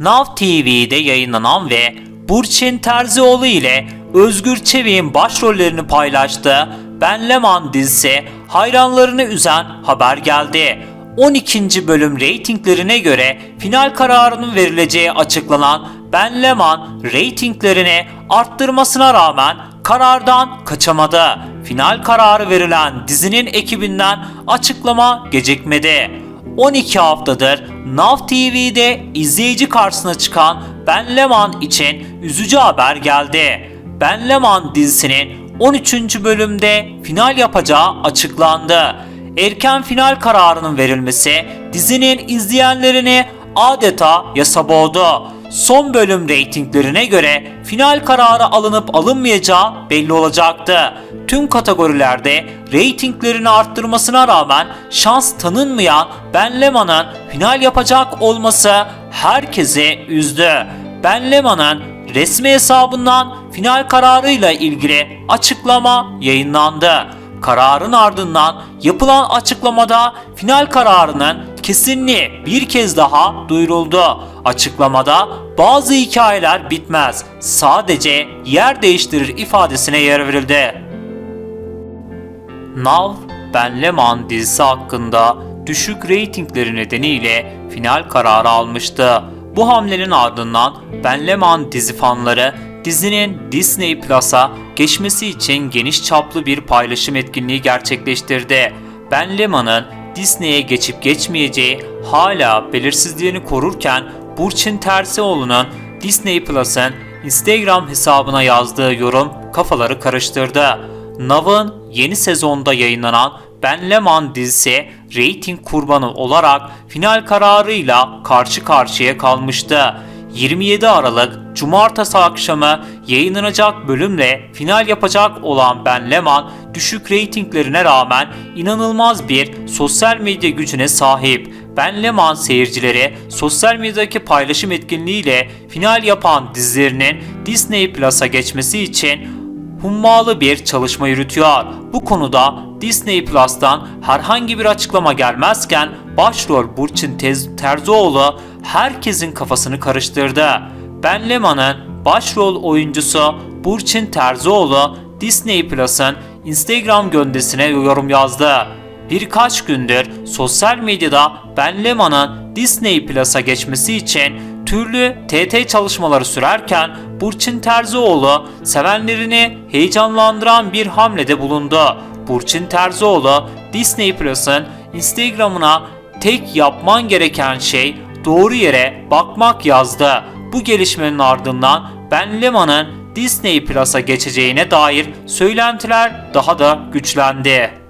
Now TV'de yayınlanan ve Burçin Terzioğlu ile Özgür Çevik'in başrollerini paylaştığı Ben Leman dizisi hayranlarını üzen haber geldi. 12. bölüm reytinglerine göre final kararının verileceği açıklanan Ben Leman reytinglerini arttırmasına rağmen karardan kaçamadı. Final kararı verilen dizinin ekibinden açıklama gecikmedi. 12 haftadır Nav TV'de izleyici karşısına çıkan Ben Leman için üzücü haber geldi. Ben Leman dizisinin 13. bölümde final yapacağı açıklandı. Erken final kararının verilmesi dizinin izleyenlerini adeta yasa boğdu. Son bölüm reytinglerine göre final kararı alınıp alınmayacağı belli olacaktı. Tüm kategorilerde reytinglerini arttırmasına rağmen şans tanınmayan Ben Leman'ın final yapacak olması herkesi üzdü. Ben Leman'ın resmi hesabından final kararıyla ilgili açıklama yayınlandı. Kararın ardından yapılan açıklamada final kararının kesinliği bir kez daha duyuruldu. Açıklamada bazı hikayeler bitmez, sadece yer değiştirir ifadesine yer verildi. Nav Ben Leman dizisi hakkında düşük reytingleri nedeniyle final kararı almıştı. Bu hamlenin ardından Ben Leman dizi fanları dizinin Disney Plus'a geçmesi için geniş çaplı bir paylaşım etkinliği gerçekleştirdi. Ben Leman'ın Disney'e geçip geçmeyeceği hala belirsizliğini korurken Burçin Terzioğlu'nun Disney Plus'ın Instagram hesabına yazdığı yorum kafaları karıştırdı. Nav'ın yeni sezonda yayınlanan Ben Leman dizisi reyting kurbanı olarak final kararıyla karşı karşıya kalmıştı. 27 Aralık Cumartesi akşamı yayınlanacak bölümle final yapacak olan Ben Leman düşük reytinglerine rağmen inanılmaz bir sosyal medya gücüne sahip. Ben Leman seyircileri sosyal medyadaki paylaşım etkinliğiyle final yapan dizilerinin Disney Plus'a geçmesi için hummalı bir çalışma yürütüyor. Bu konuda Disney Plus'tan herhangi bir açıklama gelmezken başrol Burçin Tez- Terzioğlu herkesin kafasını karıştırdı. Ben Leman'ın başrol oyuncusu Burçin Terzioğlu Disney Plus'ın Instagram göndesine yorum yazdı. Birkaç gündür sosyal medyada Ben Leman'ın Disney Plus'a geçmesi için türlü TT çalışmaları sürerken Burçin Terzioğlu sevenlerini heyecanlandıran bir hamlede bulundu. Burçin Terzioğlu Disney Plus'ın Instagram'ına tek yapman gereken şey doğru yere bakmak yazdı. Bu gelişmenin ardından Ben Leman'ın Disney Plus'a geçeceğine dair söylentiler daha da güçlendi.